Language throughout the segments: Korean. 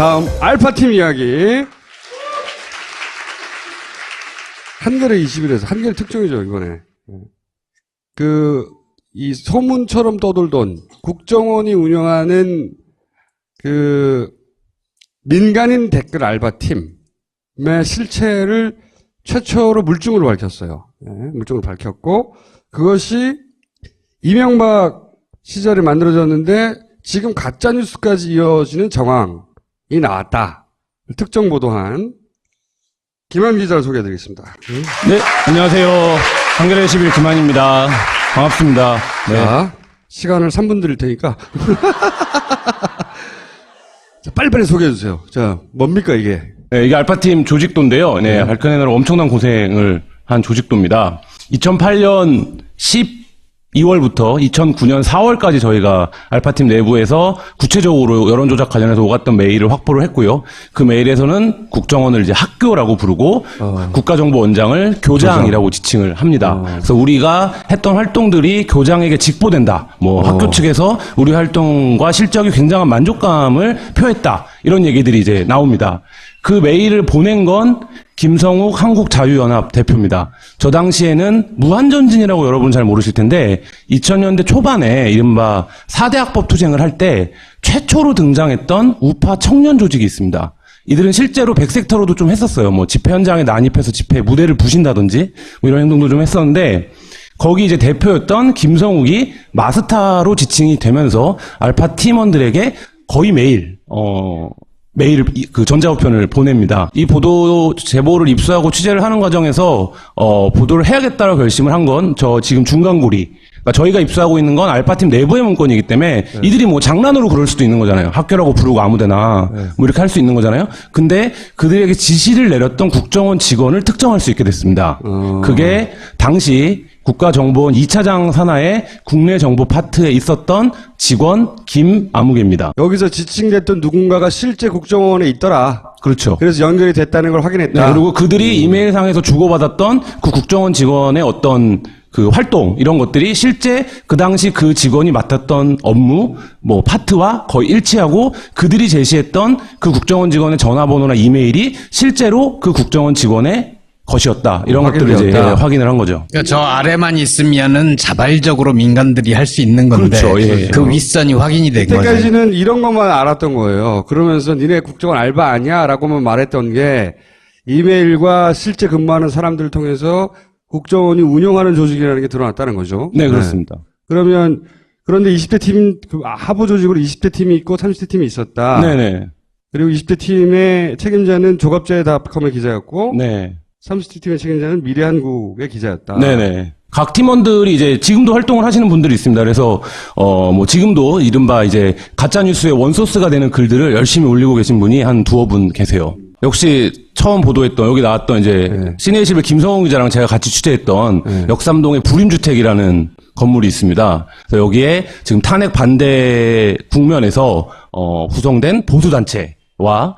다음 알파팀 이야기. 한겨레 20일에서 한겨레 특종이죠, 이번에. 그, 이 소문처럼 떠돌던 국정원이 운영하는 그 민간인 댓글 알바팀의 실체를 최초로 물증으로 밝혔어요. 네, 물증으로 밝혔고 그것이 이명박 시절에 만들어졌는데 지금 가짜 뉴스까지 이어지는 정황이 나왔다. 특정 보도한 김한 기자를 소개해드리겠습니다. 네, 안녕하세요. 한겨레 11 김한입니다. 반갑습니다. 네. 자, 시간을 3분 드릴 테니까. 자, 빨리빨리 소개해주세요. 자, 뭡니까, 이게? 네, 이게 알파팀 조직도인데요. 네, 알카네나로 엄청난 고생을 한 조직도입니다. 2008년 12월부터 2009년 4월까지 저희가 알파팀 내부에서 구체적으로 여론조작 관련해서 오갔던 메일을 확보를 했고요. 그 메일에서는 국정원을 이제 학교라고 부르고 국가정보원장을 교장이라고 지칭을 합니다. 그래서 우리가 했던 활동들이 교장에게 직보된다. 뭐 학교 측에서 우리 활동과 실적이 굉장한 만족감을 표했다. 이런 얘기들이 이제 나옵니다. 그 메일을 보낸 건 김성욱 한국자유연합 대표입니다. 저 당시에는 무한전진이라고 여러분 잘 모르실 텐데 2000년대 초반에 이른바 4대 학법 투쟁을 할 때 최초로 등장했던 우파 청년 조직이 있습니다. 이들은 실제로 백섹터로도 좀 했었어요. 뭐 집회 현장에 난입해서 집회 무대를 부신다든지 뭐 이런 행동도 좀 했었는데 거기 이제 대표였던 김성욱이 마스타로 지칭이 되면서 알파 팀원들에게 거의 매일 어 메일 그 전자우편을 보냅니다. 이 보도 제보를 입수하고 취재를 하는 과정에서 어 보도를 해야겠다고 결심을 한 건 저 지금 중간고리 그러니까 저희가 입수하고 있는 건 알파팀 내부의 문건이기 때문에 이들이 뭐 장난으로 그럴 수도 있는 거잖아요. 학교라고 부르고 아무데나 뭐 이렇게 할 수 있는 거잖아요. 근데 그들에게 지시를 내렸던 국정원 직원을 특정할 수 있게 됐습니다. 그게 당시 국가정보원 2차장 산하의 국내 정보 파트에 있었던 직원 김아무개입니다. 여기서 지칭됐던 누군가가 실제 국정원에 있더라. 그렇죠. 그래서 연결이 됐다는 걸 확인했다. 네, 그리고 그들이 이메일상에서 주고받았던 그 국정원 직원의 어떤 그 활동 이런 것들이 실제 그 당시 그 직원이 맡았던 업무 뭐 파트와 거의 일치하고 그들이 제시했던 그 국정원 직원의 전화번호나 이메일이 실제로 그 국정원 직원의 것이었다 이런 것들을 이제. 예, 확인을 한 거죠. 그러니까 저 아래만 있으면은 자발적으로 민간들이 할 수 있는 건데 그렇죠. 예, 예. 그 윗선이 확인이 된 거죠. 그때까지는 이런 것만 알았던 거예요. 그러면서 니네 국정원 알바 아니야? 라고만 말했던 게 이메일과 실제 근무하는 사람들을 통해서 국정원이 운영하는 조직이라는 게 드러났다는 거죠. 네 그렇습니다. 그러면 그런데 20대 팀, 그 하부 조직으로 20대 팀이 있고 30대 팀이 있었다. 네네 그리고 20대 팀의 책임자는 조갑제닷컴의 기자였고 네 30대 팀의 책임자는 미래한국의 기자였다. 네네. 각 팀원들이 이제 지금도 활동을 하시는 분들이 있습니다. 그래서 어 뭐 지금도 이른바 이제 가짜 뉴스의 원소스가 되는 글들을 열심히 올리고 계신 분이 한 두어 분 계세요. 역시 처음 보도했던 여기 나왔던 이제 네. 시내일십의 김성훈 기자랑 제가 같이 취재했던 네. 역삼동의 불임주택이라는 건물이 있습니다. 그래서 여기에 지금 탄핵 반대 국면에서 어 구성된 보수 단체와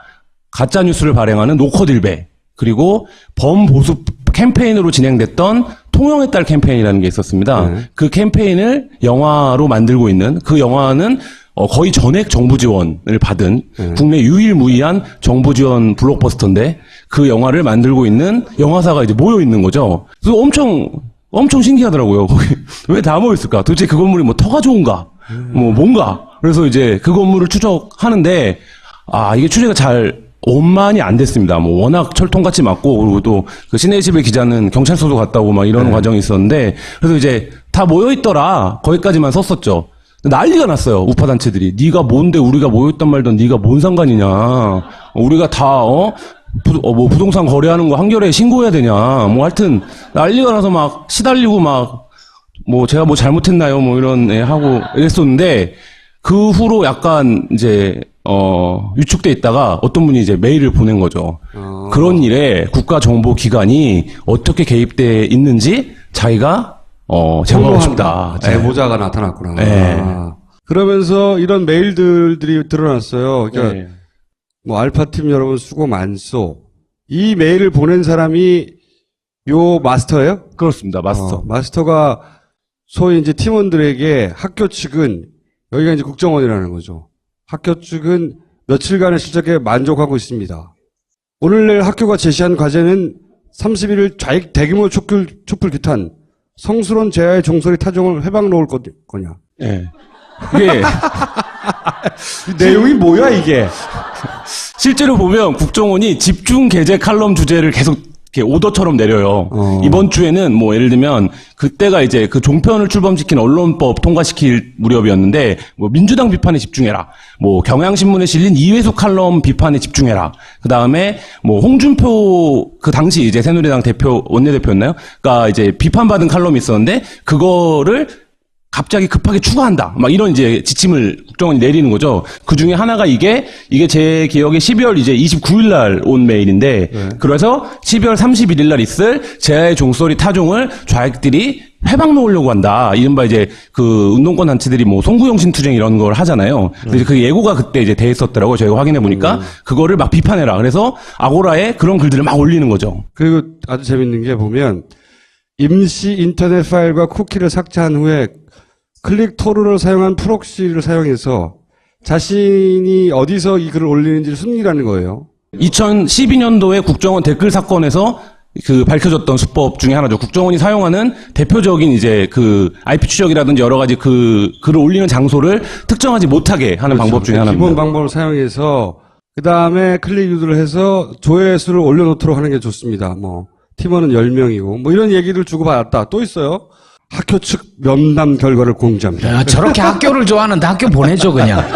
가짜 뉴스를 발행하는 노커딜베 그리고 범보수 캠페인으로 진행됐던 통영의 딸 캠페인이라는 게 있었습니다. 네. 그 캠페인을 영화로 만들고 있는 그 영화는 어, 거의 전액 정부 지원을 받은 네. 국내 유일무이한 정부 지원 블록버스터인데 그 영화를 만들고 있는 영화사가 이제 모여 있는 거죠. 그래서 엄청 엄청 신기하더라고요. 거기 왜 다 모여 있을까? 도대체 그 건물이 뭐 터가 좋은가? 뭐 뭔가? 그래서 이제 그 건물을 추적하는데 아 이게 취재가 잘 원만이 안 됐습니다. 뭐 워낙 철통같이 맞고 그리고 또그 시내집의 기자는 경찰서도 갔다 오고 막 이런 과정이 있었는데 그래서 이제 다 모여 있더라 거기까지만 썼었죠. 난리가 났어요 우파 단체들이 네가 뭔데 우리가 모였단 말던 네가 뭔 상관이냐 우리가 다어 뭐 부동산 거래하는 거 한겨레에 신고해야 되냐 뭐 하여튼 난리가 나서 막 시달리고 막 뭐 제가 뭐 잘못했나요? 뭐 이런 애 하고 이랬었는데 그 후로 약간 이제 어 위축돼 있다가 어떤 분이 이제 메일을 보낸 거죠. 그런 일에 국가정보기관이 어떻게 개입돼 있는지 자기가 어 제보하고 싶다. 예. 제보자가 나타났구나. 네. 아. 그러면서 이런 메일들이 드러났어요. 그러니까 예. 뭐 알파팀 여러분 수고 많소. 이 메일을 보낸 사람이 요 마스터예요? 그렇습니다. 마스터. 어, 마스터가 소위 이제 팀원들에게 학교 측은 여기가 이제 국정원이라는 거죠. 학교 측은 며칠간의 실적에 만족하고 있습니다. 오늘 내일 학교가 제시한 과제는 31일 좌익 대규모 촛불, 촛불 규탄, 성스러운 재하의 종소리 타종을 해방 놓을 거- 거냐. 예. 이게 내용이 뭐야, 이게? 실제로 보면 국정원이 집중 게재 칼럼 주제를 계속 이렇게 오더처럼 내려요. 어. 이번 주에는 뭐 예를 들면 그때가 이제 그 종편을 출범시킨 언론법 통과시킬 무렵이었는데 뭐 민주당 비판에 집중해라. 뭐 경향신문에 실린 이회수 칼럼 비판에 집중해라. 그 다음에 뭐 홍준표 그 당시 이제 새누리당 대표 원내대표였나요? 그러니까 이제 비판받은 칼럼이 있었는데 그거를 갑자기 급하게 추가한다. 막 이런 이제 지침을 국정원이 내리는 거죠. 그 중에 하나가 이게, 이게 제 기억에 12월 이제 29일 날 온 메일인데, 그래서 12월 31일 날 있을 제아의 종소리 타종을 좌익들이 회방 놓으려고 한다. 이른바 이제 그 운동권 단체들이 뭐 송구영신 투쟁 이런 걸 하잖아요. 근데 그 예고가 그때 이제 돼 있었더라고요. 저희가 확인해 보니까. 그거를 막 비판해라. 그래서 아고라에 그런 글들을 막 올리는 거죠. 그리고 아주 재밌는 게 보면 임시 인터넷 파일과 쿠키를 삭제한 후에 클릭 토르를 사용한 프록시를 사용해서 자신이 어디서 이 글을 올리는지를 숨기라는 거예요. 2012년도에 국정원 댓글 사건에서 그 밝혀졌던 수법 중에 하나죠. 국정원이 사용하는 대표적인 이제 그 IP 추적이라든지 여러 가지 그 글을 올리는 장소를 특정하지 못하게 하는 방법 중에 기본 하나입니다. 방법을 사용해서 그 다음에 클릭 유도를 해서 조회수를 올려놓도록 하는 게 좋습니다. 뭐 팀원은 10명이고 뭐 이런 얘기를 주고받았다. 또 있어요. 학교 측 면담 결과를 공개합니다. 야, 저렇게 학교를 좋아하는데 학교 보내줘 그냥.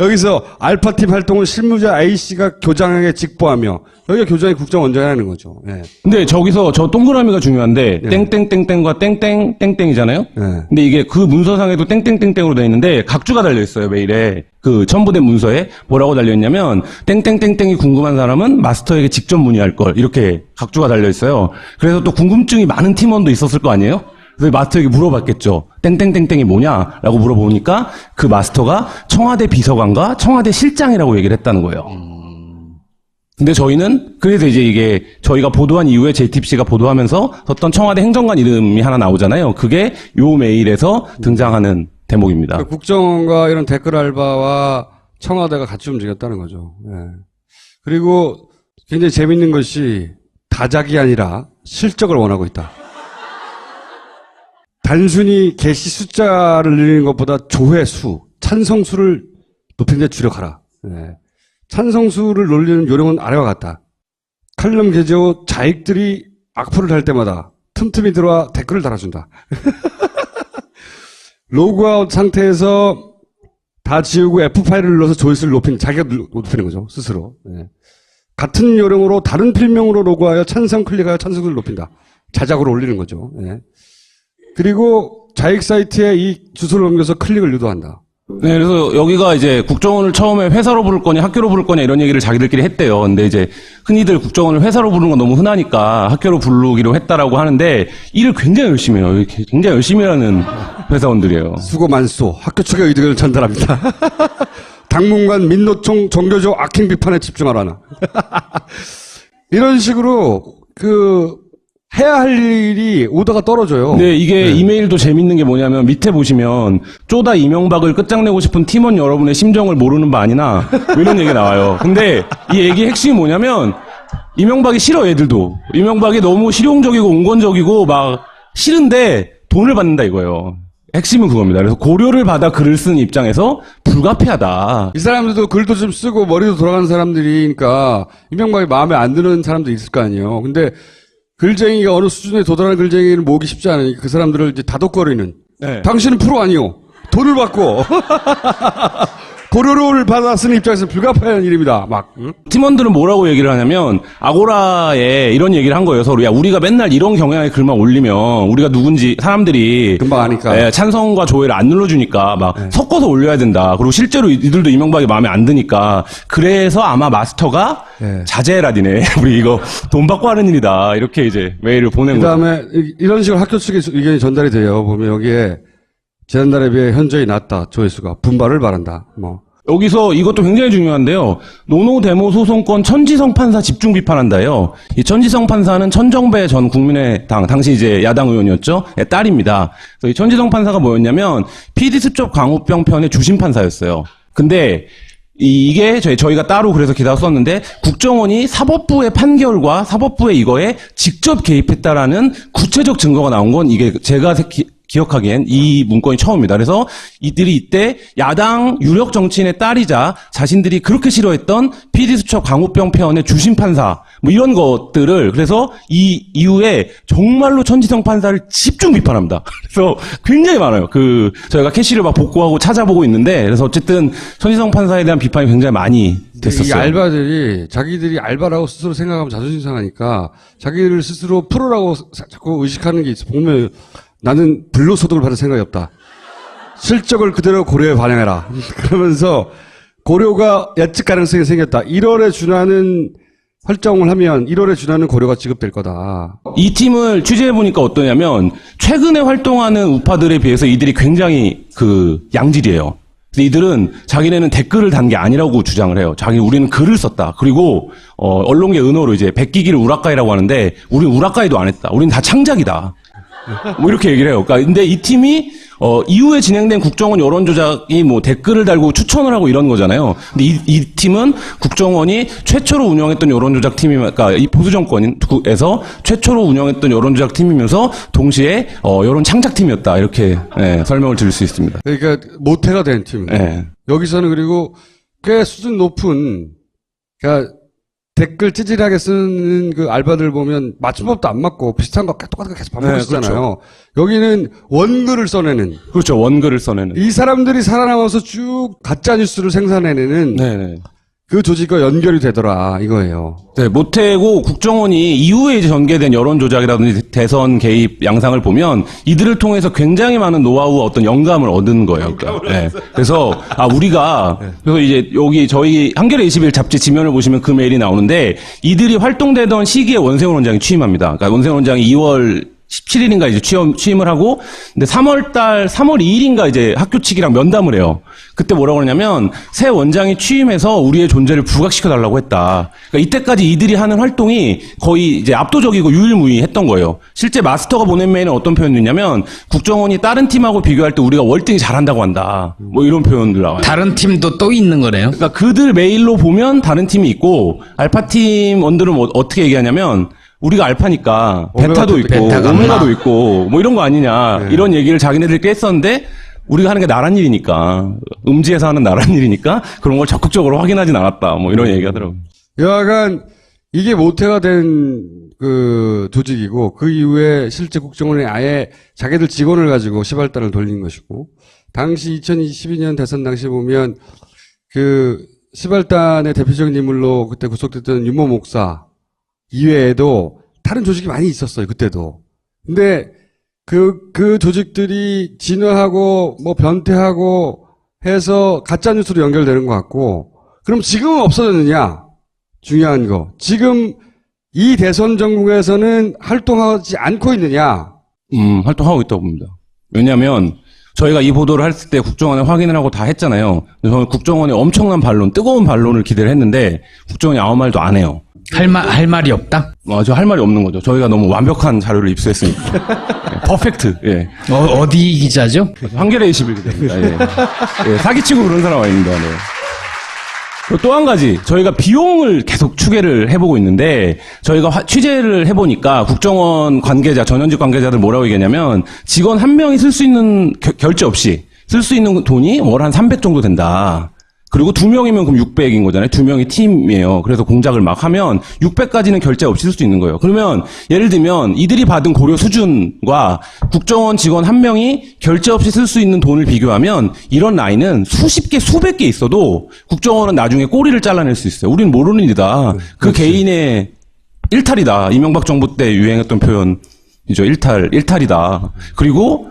여기서 알파팀 활동을 실무자 A씨가 교장에게 직보하며 여기가 교장이 국정원장이라는 거죠. 예. 근데 저기서 저 동그라미가 중요한데 땡땡땡땡과 땡땡 땡땡이잖아요. 네. 근데 이게 그 문서상에도 땡땡땡땡으로 되어 있는데 각주가 달려 있어요 메일에 그 첨부된 문서에 뭐라고 달려 있냐면 땡땡땡땡이 궁금한 사람은 마스터에게 직접 문의할 걸 이렇게 각주가 달려 있어요. 그래서 또 궁금증이 많은 팀원도 있었을 거 아니에요? 그래서 마스터에게 물어봤겠죠. 땡땡땡땡이 뭐냐라고 물어보니까 그 마스터가 청와대 비서관과 청와대 실장이라고 얘기를 했다는 거예요. 근데 저희는 그래서 이제 이게 저희가 보도한 이후에 JTBC가 보도하면서 썼던 청와대 행정관 이름이 하나 나오잖아요. 그게 요 메일에서 등장하는 대목입니다. 그 국정원과 이런 댓글 알바와 청와대가 같이 움직였다는 거죠. 예. 그리고 굉장히 재밌는 것이 다작이 아니라 실적을 원하고 있다. 단순히 게시 숫자를 늘리는 것보다 조회 수, 찬성 수를 높이는 데 주력하라. 예. 찬성 수를 놀리는 요령은 아래와 같다. 칼럼 게재 후 자익들이 악플을 달 때마다 틈틈이 들어와 댓글을 달아준다. 로그아웃 상태에서 다 지우고 F5를 눌러서 조회수를 높이는, 자기가 눌- 높이는 거죠, 스스로. 예. 같은 요령으로 다른 필명으로 로그하여 찬성 클릭하여 찬성수를 높인다. 자작으로 올리는 거죠. 예. 그리고 자익 사이트에 이 주소를 옮겨서 클릭을 유도한다. 네, 그래서 여기가 이제 국정원을 처음에 회사로 부를 거냐 학교로 부를 거냐 이런 얘기를 자기들끼리 했대요. 근데 이제 흔히들 국정원을 회사로 부르는 건 너무 흔하니까 학교로 부르기로 했다라고 하는데 일을 굉장히 열심히 해요. 굉장히 열심히 하는 회사원들이에요. 수고 만수, 학교 측의 의견을 전달합니다. 당문관 민노총 종교조 악행 비판에 집중하라나. 이런 식으로 그 해야 할 일이 오다가 떨어져요. 근데 이게 이메일도 재밌는 게 뭐냐면 밑에 보시면 쪼다 이명박을 끝장내고 싶은 팀원 여러분의 심정을 모르는 바 아니나 뭐 이런 얘기 나와요. 근데 이 얘기 핵심이 뭐냐면 이명박이 싫어 얘들도 이명박이 너무 실용적이고 온건적이고 막 싫은데 돈을 받는다 이거예요. 핵심은 그겁니다. 그래서 고려를 받아 글을 쓴 입장에서 불가피하다. 이 사람들도 글도 좀 쓰고 머리도 돌아가는 사람들이니까 이명박이 마음에 안 드는 사람도 있을 거 아니에요. 근데 글쟁이가 어느 수준에 도달하는 글쟁이를 모으기 쉽지 않으니까 그 사람들을 이제 다독거리는. 네. 당신은 프로 아니요. 돈을 받고. 고려를 받았으는 입장에서 불가피한 일입니다. 막. 응? 팀원들은 뭐라고 얘기를 하냐면 아고라에 이런 얘기를 한 거예요. 서로 야 우리가 맨날 이런 경향의 글만 올리면 우리가 누군지 사람들이 금방 아니까. 예, 찬성과 조회를 안 눌러주니까 막 섞어서 올려야 된다. 그리고 실제로 이들도 이명박이 마음에 안 드니까 그래서 아마 마스터가 예. 자제해라 니네 우리 이거 돈 받고 하는 일이다 이렇게 이제 메일을 보낸 그 거죠. 다음에 이런 식으로 학교 측의 의견이 전달이 돼요. 보면 여기에 지난달에 비해 현저히 낮다. 조회수가. 분발을 바란다. 뭐. 여기서 이것도 굉장히 중요한데요. 노노 데모 소송권 천지성 판사 집중 비판한다요. 이 천지성 판사는 천정배 전 국민의당 당시 이제 야당 의원이었죠. 의 딸입니다. 그래서 이 천지성 판사가 뭐였냐면 PD 수첩 광우병 편의 주심 판사였어요. 근데 이- 이게 저희, 저희가 따로 그래서 기사를 썼는데 국정원이 사법부의 판결과 사법부의 이거에 직접 개입했다라는 구체적 증거가 나온 건 이게 제가 세- 기, 기억하기엔 이 문건이 처음입니다. 그래서 이들이 이때 야당 유력 정치인의 딸이자 자신들이 그렇게 싫어했던 PD수첩 강호병 폐원의 주심 판사 뭐 이런 것들을 그래서 이 이후에 정말로 천지성 판사를 집중 비판합니다. 그래서 굉장히 많아요. 그 저희가 캐시를 막 복구하고 찾아보고 있는데 그래서 어쨌든 천지성 판사에 대한 비판이 굉장히 많이 이 됐었어요. 알바들이 자기들이 알바라고 스스로 생각하면 자존심 상하니까 자기를 스스로 프로라고 사- 자꾸 의식하는 게 있어. 보면 나는 불로소득을 받을 생각이 없다. 실적을 그대로 고려에 반영해라. 그러면서 고려가 예측 가능성이 생겼다. 1월에 준하는 활동을 하면 1월에 준하는 고려가 지급될 거다. 이 팀을 취재해 보니까 어떠냐면 최근에 활동하는 우파들에 비해서 이들이 굉장히 그 양질이에요. 이들은 자기네는 댓글을 단 게 아니라고 주장을 해요. 자기 우리는 글을 썼다. 그리고 어, 언론계 은어로 이제 베끼기를 우라카이라고 하는데 우리는 우라카이도 안 했다. 우리는 다 창작이다. 뭐 이렇게 얘기를 해요. 그러니까 근데 이 팀이 어, 이후에 진행된 국정원 여론 조작이 뭐 댓글을 달고 추천을 하고 이런 거잖아요. 근데 이, 이 팀은 국정원이 최초로 운영했던 여론 조작 팀이 그러니까 이 보수 정권에서 최초로 운영했던 여론 조작 팀이면서 동시에 어, 여론 창작 팀이었다 이렇게 예, 설명을 드릴 수 있습니다. 그러니까 모태가 된 팀. 예. 여기서는 그리고 꽤 수준 높은 그러니까 댓글 찌질하게 쓰는 그 알바들 보면 맞춤법도 안 맞고 비슷한 거 똑같은 거 계속 반복을 네, 쓰잖아요. 여기는 원글을 써내는 그렇죠 원글을 써내는. 이 사람들이 살아남아서 쭉 가짜 뉴스를 생산해내는 네네. 그 조직과 연결이 되더라 이거예요. 네, 모태고 국정원이 이후에 이제 전개된 여론 조작이라든지 대선 개입 양상을 보면 이들을 통해서 굉장히 많은 노하우와 어떤 영감을 얻는 거예요. 그러니까. 네. 그래서 아 우리가 그래서 이제 여기 저희 한겨레 20일 잡지 지면을 보시면 그 메일이 나오는데 이들이 활동되던 시기에 원세훈 원장이 취임합니다. 그러니까 원세훈 원장이 2월 17일인가 이제 취임, 취임을 하고, 근데 3월달, 3월 2일인가 이제 학교 측이랑 면담을 해요. 그때 뭐라고 그러냐면, 새 원장이 취임해서 우리의 존재를 부각시켜달라고 했다. 그러니까 이때까지 이들이 하는 활동이 거의 이제 압도적이고 유일무이했던 거예요. 실제 마스터가 보낸 메일은 어떤 표현이냐면, 국정원이 다른 팀하고 비교할 때 우리가 월등히 잘한다고 한다. 뭐 이런 표현들 나와요. 다른 팀도 또 있는 거네요. 그러니까 그들 메일로 보면 다른 팀이 있고 알파 팀 원들은 뭐 어떻게 얘기하냐면 우리가 알파니까 베타도 있고 베타. 오메가도 있고 뭐 이런 거 아니냐. 이런 얘기를 자기네들끼리 했었는데 우리가 하는 게 나란 일이니까. 음지에서 하는 나란 일이니까 그런 걸 적극적으로 확인하진 않았다. 뭐 이런 얘기 하더라고요. 여하간 이게 모태가 된 그 조직이고 그 이후에 실제 국정원이 아예 자기들 직원을 가지고 시발단을 돌린 것이고 당시 2012년 대선 당시 보면 그 시발단의 대표적인 인물로 그때 구속됐던 윤모 목사 이외에도 다른 조직이 많이 있었어요 그때도 근데 그 그 조직들이 진화하고 뭐 변태하고 해서 가짜 뉴스로 연결되는 것 같고 그럼 지금은 없어졌느냐? 중요한 거. 지금 이 대선 전국에서는 활동하지 않고 있느냐? 음, 활동하고 있다고 봅니다. 왜냐하면 저희가 이 보도를 할때 국정원에 확인을 하고 다 했잖아요. 저는 국정원의 엄청난 반론, 뜨거운 반론을 기대를 했는데 국정원이 아무 말도 안 해요. 할 말, 할 말이 없다? 아, 저할 말이 없는 거죠. 저희가 너무 완벽한 자료를 입수했으니까. 예, 퍼펙트. 예. 어, 디 기자죠? 한겨레 21 기자입니다. 예. 예, 사기치고 그런 사람 아닙니다. 네. 또한 가지 저희가 비용을 계속 추계를 해보고 있는데 저희가 화- 취재를 해보니까 국정원 관계자 전현직 관계자들 뭐라고 얘기하냐면 직원 한 명이 쓸 수 있는 겨- 결제 없이 쓸 수 있는 돈이 월 한 300 정도 된다. 그리고 두 명이면 그럼 600인 거잖아요. 두 명이 팀이에요. 그래서 공작을 막 하면 600까지는 결제 없이 쓸 수 있는 거예요. 그러면 예를 들면 이들이 받은 고려 수준과 국정원 직원 한 명이 결제 없이 쓸 수 있는 돈을 비교하면 이런 라인은 수십 개, 수백 개 있어도 국정원은 나중에 꼬리를 잘라낼 수 있어요. 우리는 모르는 일이다. 그 개인의 일탈이다. 이명박 정부 때 유행했던 표현 이죠. 일탈, 일탈이다. 그리고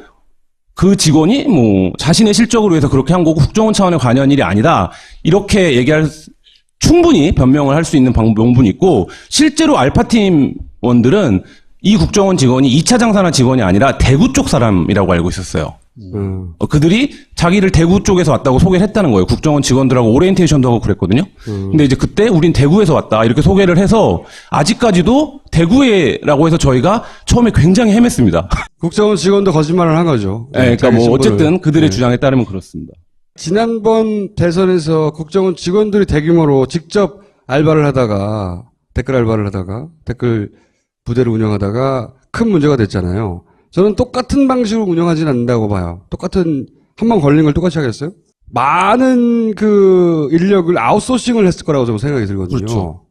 그 직원이 뭐 자신의 실적으로 해서 그렇게 한 거고 국정원 차원의 관여한 일이 아니다. 이렇게 얘기할 수- 충분히 변명을 할 수 있는 방- 명분이 있고 실제로 알파팀 원들은 이 국정원 직원이 2차 장사나 직원이 아니라 대구 쪽 사람이라고 알고 있었어요. 음. 어, 그들이 자기를 대구 쪽에서 왔다고 소개를 했다는 거예요. 국정원 직원들하고 오리엔테이션도 하고 그랬거든요. 근데 이제 그때 우린 대구에서 왔다 이렇게 소개를 해서 아직까지도 대구에라고 해서 저희가 처음에 굉장히 헤맸습니다. 국정원 직원도 거짓말을 한 거죠. 네, 그러니까 뭐. 어쨌든 그들의 네. 주장에 따르면 그렇습니다. 지난번 대선에서 국정원 직원들이 대규모로 직접 알바를 하다가 댓글 알바를 하다가 댓글 부대를 운영하다가 큰 문제가 됐잖아요. 저는 똑같은 방식으로 운영하진 않는다고 봐요. 똑같은 한 번 걸린 걸 똑같이 하겠어요? 많은 그 인력을 아웃소싱을 했을 거라고 저는 생각이 들거든요. 그렇죠.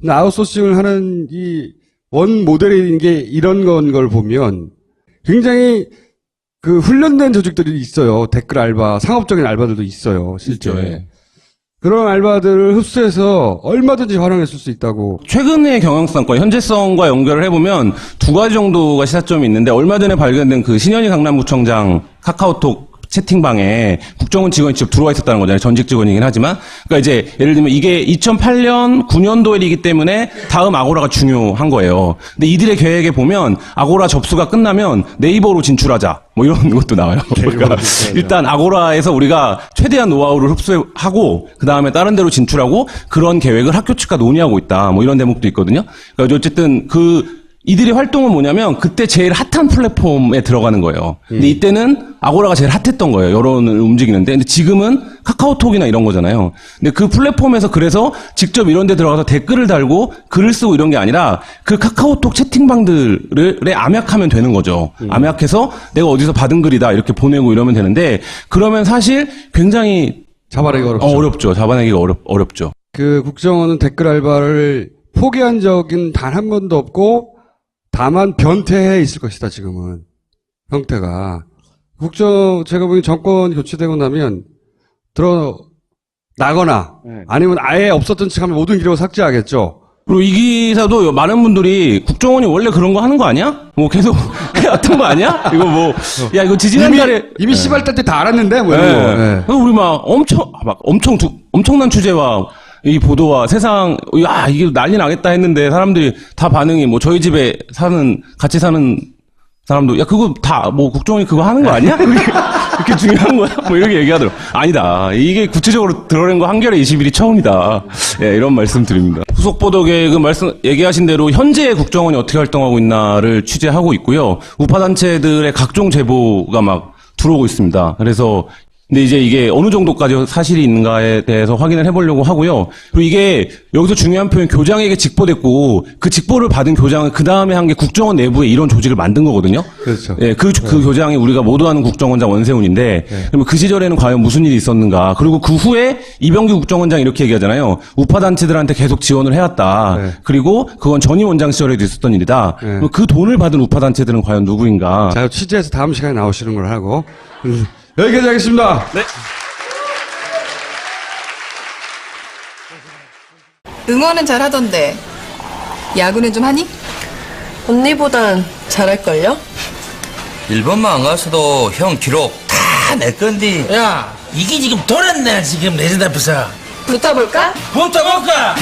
근데 아웃소싱을 하는 이 원 모델인 게 이런 건 걸 보면 굉장히 그 훈련된 조직들이 있어요. 댓글 알바, 상업적인 알바들도 있어요. 실제. 예. 그런 알바들을 흡수해서 얼마든지 활용했을 수 있다고. 최근의 경영성과 현재성과 연결을 해보면 두 가지 정도가 시사점이 있는데 얼마 전에 발견된 그 신현희 강남구청장 카카오톡 채팅방에 국정원 직원이 직접 들어와 있었다는 거잖아요. 전직 직원이긴 하지만. 그러니까 이제 예를 들면 이게 2008년 9년도 일이기 때문에 다음 아고라가 중요한 거예요. 근데 이들의 계획에 보면 아고라 접수가 끝나면 네이버로 진출하자. 뭐 이런 것도 나와요. 그러니까 일단 아고라에서 우리가 최대한 노하우를 흡수하고 그 다음에 다른 데로 진출하고 그런 계획을 학교 측과 논의하고 있다. 뭐 이런 대목도 있거든요. 그러니까 어쨌든 그 이들의 활동은 뭐냐면 그때 제일 핫한 플랫폼에 들어가는 거예요. 근데 이때는 아고라가 제일 핫했던 거예요. 여론을 움직이는데. 근데 지금은 카카오톡이나 이런 거잖아요. 근데 그 플랫폼에서 그래서 직접 이런 데 들어가서 댓글을 달고 글을 쓰고 이런 게 아니라 그 카카오톡 채팅방들에 암약하면 되는 거죠. 암약해서 내가 어디서 받은 글이다 이렇게 보내고 이러면 되는데 그러면 사실 굉장히 잡아내기 어렵죠. 어, 어렵죠. 잡아내기가 어렵, 어렵죠. 그 국정원은 댓글 알바를 포기한 적은 단 한 번도 없고 다만 변태해 있을 것이다 지금은 형태가 국정 제가 보기엔 정권 교체되고 나면 들어 나거나 아니면 아예 없었던 척하면 모든 기록을 삭제하겠죠. 그리고 이 기사도 많은 분들이 국정원이 원래 그런 거 하는 거 아니야? 뭐 계속 해왔던 거 아니야? 이거 뭐, 야, 이거 지지난달에. 이미 씨발딸 때다 알았는데 뭐 예. 이런 거. 예. 그래서 우리 막 엄청, 아, 막 엄청, 두- 엄청난 취재와 이 보도와 세상, 야, 이게 난리 나겠다 했는데 사람들이 다 반응이 뭐 저희 집에 사는, 같이 사는 사람도, 야, 그거 다, 뭐 국정원이 그거 하는 거 아니야? 그렇게 중요한 거야? 뭐 이렇게 얘기하더라고. 아니다. 이게 구체적으로 드러낸 거 한겨레 21이 처음이다. 예, 이런 말씀 드립니다. 후속 보도 계획은 말씀, 얘기하신 대로 현재 국정원이 어떻게 활동하고 있나를 취재하고 있고요. 우파 단체들의 각종 제보가 막 들어오고 있습니다. 그래서 근데 이제 이게 어느 정도까지 사실이 있는가에 대해서 확인을 해보려고 하고요. 그리고 이게 여기서 중요한 표현 교장에게 직보됐고 그 직보를 받은 교장은 그 다음에 한 게 국정원 내부에 이런 조직을 만든 거거든요. 그렇죠. 예, 그, 그 교장이 우리가 모두 아는 국정원장 원세훈인데, 그러면 그 시절에는 과연 무슨 일이 있었는가. 그리고 그 후에 이병규 국정원장 이렇게 얘기하잖아요. 우파 단체들한테 계속 지원을 해왔다. 네. 그리고 그건 전임 원장 시절에도 있었던 일이다. 네. 그럼 그 돈을 받은 우파 단체들은 과연 누구인가. 자 취재해서 다음 시간에 나오시는 걸 하고 음, 여기까지 하겠습니다. 응원은 잘하던데 야구는 좀 하니? 언니보단 잘할걸요? 일본만 안 갔어도 형 기록 다 내 건디 야, 이게 지금 돌았네, 지금 레전드 앞에서. 붙어볼까? 붙어볼까?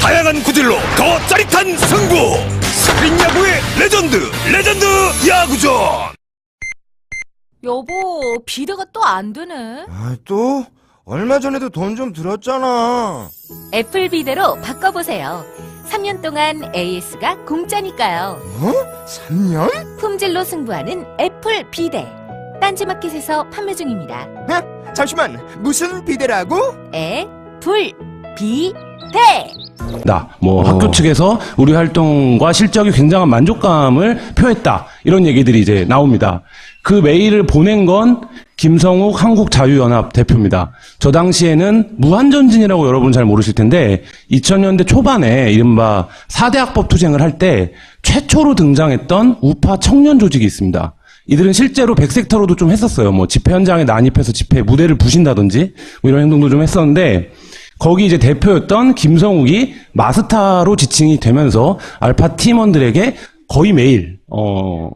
다양한 구질로 더 짜릿한 승부 스크린 야구의 레전드 레전드 야구전 여보, 비대가 또 안 되네. 아, 또? 얼마 전에도 돈 좀 들었잖아. 애플 비대로 바꿔보세요. 3년 동안 AS가 공짜니까요. 어? 3년? 품질로 승부하는 애플 비대. 딴지마켓에서 판매 중입니다. 잠시만, 무슨 비대라고? 애플 비대. 나, 뭐, 어. 학교 측에서 우리 활동과 실적이 굉장한 만족감을 표했다. 이런 얘기들이 이제 나옵니다. 그 메일을 보낸 건 김성욱 한국자유연합 대표입니다. 저 당시에는 무한전진이라고 여러분 잘 모르실 텐데, 2000년대 초반에 이른바 4대 학법 투쟁을 할 때 최초로 등장했던 우파 청년 조직이 있습니다. 이들은 실제로 백색터로도 좀 했었어요. 뭐 집회 현장에 난입해서 집회 무대를 부신다든지 뭐 이런 행동도 좀 했었는데 거기 이제 대표였던 김성욱이 마스타로 지칭이 되면서 알파 팀원들에게 거의 매일 어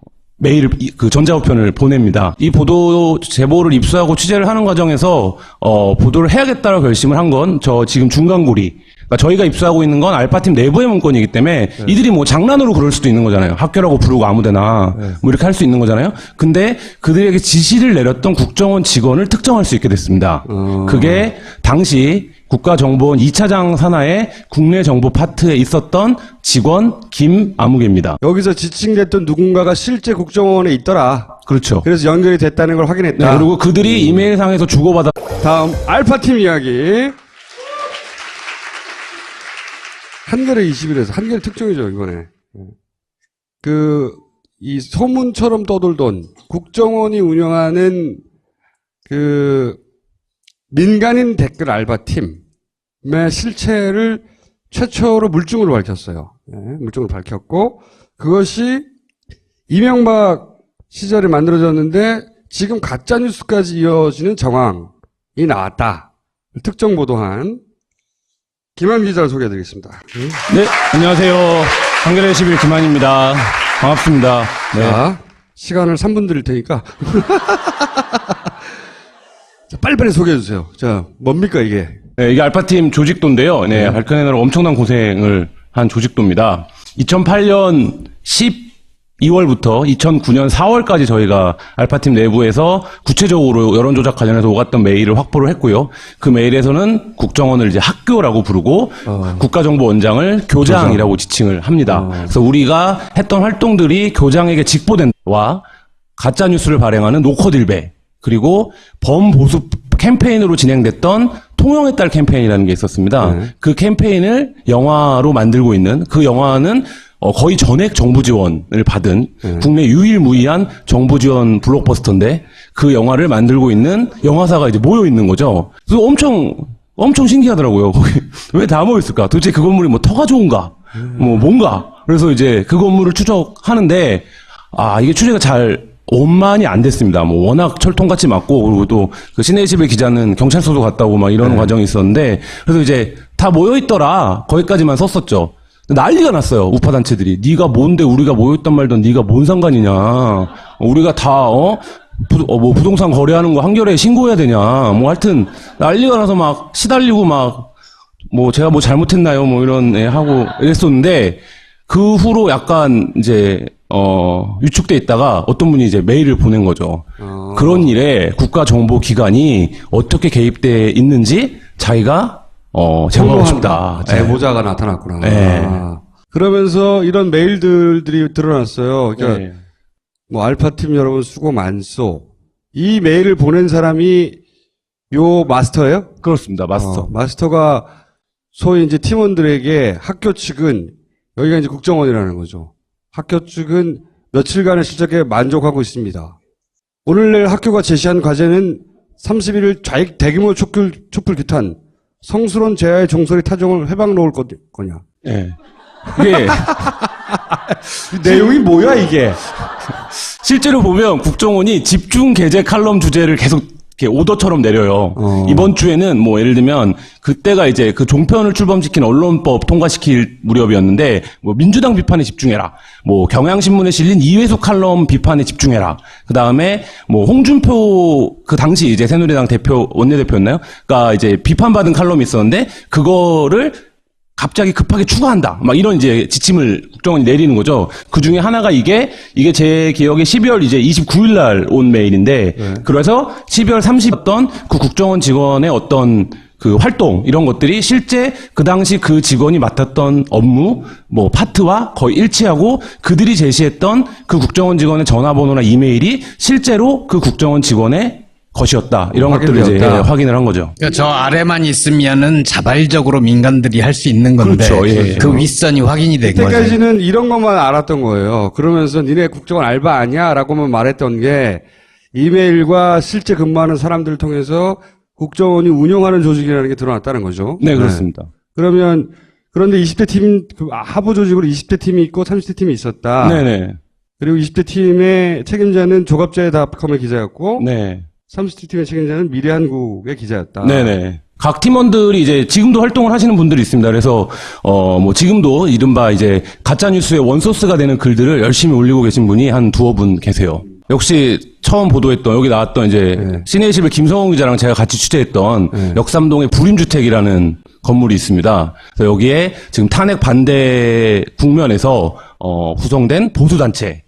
이- 그 전자우편을 보냅니다. 이 보도 제보를 입수하고 취재를 하는 과정에서 어 보도를 해야겠다고 결심을 한 건 저 지금 중간고리 그러니까 저희가 입수하고 있는 건 알파팀 내부의 문건이기 때문에 이들이 뭐 장난으로 그럴 수도 있는 거잖아요. 학교라고 부르고 아무데나 뭐 이렇게 할 수 있는 거잖아요. 근데 그들에게 지시를 내렸던 국정원 직원을 특정할 수 있게 됐습니다. 그게 당시 국가정보원 2차장 산하의 국내 정보 파트에 있었던 직원 김아무개입니다. 여기서 지칭됐던 누군가가 실제 국정원에 있더라. 그렇죠. 그래서 연결이 됐다는 걸 확인했다. 네, 그리고 그들이 이메일상에서 주고받아 다음 알파팀 이야기. 한겨레 21에서 한겨레 특종이죠 이번에. 그 이 소문처럼 떠돌던 국정원이 운영하는 그 민간인 댓글 알바팀의 실체를 최초로 물증으로 밝혔어요. 네, 물증으로 밝혔고 그것이 이명박 시절에 만들어졌는데 지금 가짜 뉴스까지 이어지는 정황이 나왔다. 특정 보도한 김한 기자를 소개해드리겠습니다. 네, 안녕하세요. 한겨레 11 김한입니다. 반갑습니다. 네. 자, 시간을 3분 드릴 테니까. 자, 빨리빨리 소개해 주세요. 자, 뭡니까, 이게? 네, 이게 알파팀 조직도인데요. 네, 밝혀내느라 엄청난 고생을 한 조직도입니다. 2008년 12월부터 2009년 4월까지 저희가 알파팀 내부에서 구체적으로 여론조작 관련해서 오갔던 메일을 확보를 했고요. 그 메일에서는 국정원을 이제 학교라고 부르고 국가정보원장을 교장이라고 지칭을 합니다. 그래서 우리가 했던 활동들이 교장에게 직보된와 가짜 뉴스를 발행하는 노코딜배 그리고 범보수 캠페인으로 진행됐던 통영의 딸 캠페인이라는 게 있었습니다. 그 캠페인을 영화로 만들고 있는 그 영화는 어, 거의 전액 정부 지원을 받은 국내 유일무이한 정부 지원 블록버스터인데 그 영화를 만들고 있는 영화사가 이제 모여 있는 거죠. 그래서 엄청 엄청 신기하더라고요. 거기 왜 다 모여 있을까? 도대체 그 건물이 뭐 터가 좋은가? 뭐 뭔가? 그래서 이제 그 건물을 추적하는데 아 이게 취재가 잘 원만이 안 됐습니다. 뭐 워낙 철통같이 맞고 그리고 또 그 신의 집의 기자는 경찰서도 갔다 오고 막 이런 과정이 있었는데 그래서 이제 다 모여 있더라. 거기까지만 썼었죠. 난리가 났어요 우파 단체들이. 네가 뭔데 우리가 모였단 말던 네가 뭔 상관이냐. 우리가 다어? 뭐 부동산 거래하는 거 한겨레에 신고해야 되냐. 뭐 하여튼 난리가 나서 막 시달리고 막 뭐 제가 뭐 잘못했나요? 뭐 이런 애 하고 이랬었는데 그 후로 약간 이제 어 위축돼 있다가 어떤 분이 이제 메일을 보낸 거죠. 그런 일에 국가정보기관이 어떻게 개입돼 있는지 자기가 어 제보하고 싶다. 네. 제보자가 나타났구나. 네. 아. 그러면서 이런 메일들이 드러났어요. 그러니까 네. 뭐 알파팀 여러분 수고 많소. 이 메일을 보낸 사람이 요 마스터예요? 그렇습니다. 마스터. 어, 마스터가 소위 이제 팀원들에게 학교 측은 여기가 이제 국정원이라는 거죠. 학교 측은 며칠간의 실적에 만족하고 있습니다. 오늘 내일 학교가 제시한 과제는 31일 좌익 대규모 촛불, 촛불 규탄, 성스러운 재하의 종소리 타종을 해방 놓을 거, 거냐. 예. 이게 내용이 뭐야, 이게? 실제로 보면 국정원이 집중 게재 칼럼 주제를 계속 이렇게 오더처럼 내려요. 어. 이번 주에는 뭐 예를 들면 그때가 이제 그 종편을 출범시킨 언론법 통과시킬 무렵이었는데 뭐 민주당 비판에 집중해라. 뭐 경향신문에 실린 이회수 칼럼 비판에 집중해라. 그 다음에 뭐 홍준표 그 당시 이제 새누리당 대표 원내대표였나요? 그러니까 이제 비판받은 칼럼이 있었는데 그거를 갑자기 급하게 추가한다. 막 이런 이제 지침을 국정원이 내리는 거죠. 그 중에 하나가 이게, 이게 제 기억에 12월 이제 29일 날 온 메일인데, 그래서 12월 30였던 그 국정원 직원의 어떤 그 활동, 이런 것들이 실제 그 당시 그 직원이 맡았던 업무, 뭐 파트와 거의 일치하고 그들이 제시했던 그 국정원 직원의 전화번호나 이메일이 실제로 그 국정원 직원의 것이었다. 이런 것들을 이제. 예, 확인을 한 거죠. 그러니까 저 아래만 있으면은 자발적으로 민간들이 할 수 있는 건데 그렇죠. 예, 예. 그 윗선이 확인이 된 거죠. 그때까지는 이런 것만 알았던 거예요. 그러면서 니네 국정원 알바 아니야? 라고만 말했던 게 이메일과 실제 근무하는 사람들을 통해서 국정원이 운영하는 조직이라는 게 드러났다는 거죠. 네, 그렇습니다. 그러면 그런데 20대 팀, 그 하부 조직으로 20대 팀이 있고 30대 팀이 있었다. 네네. 그리고 20대 팀의 책임자는 조갑제닷컴의 기자였고 네. 30대 팀의 책임자는 미래한국의 기자였다. 네네. 각 팀원들이 이제 지금도 활동을 하시는 분들이 있습니다. 그래서 어 뭐 지금도 이른바 이제 가짜 뉴스의 원소스가 되는 글들을 열심히 올리고 계신 분이 한 두어 분 계세요. 역시 처음 보도했던 여기 나왔던 이제 네. 시내일십의 김성훈 기자랑 제가 같이 취재했던 네. 역삼동의 불임주택이라는 건물이 있습니다. 그래서 여기에 지금 탄핵 반대 국면에서 어 구성된 보수 단체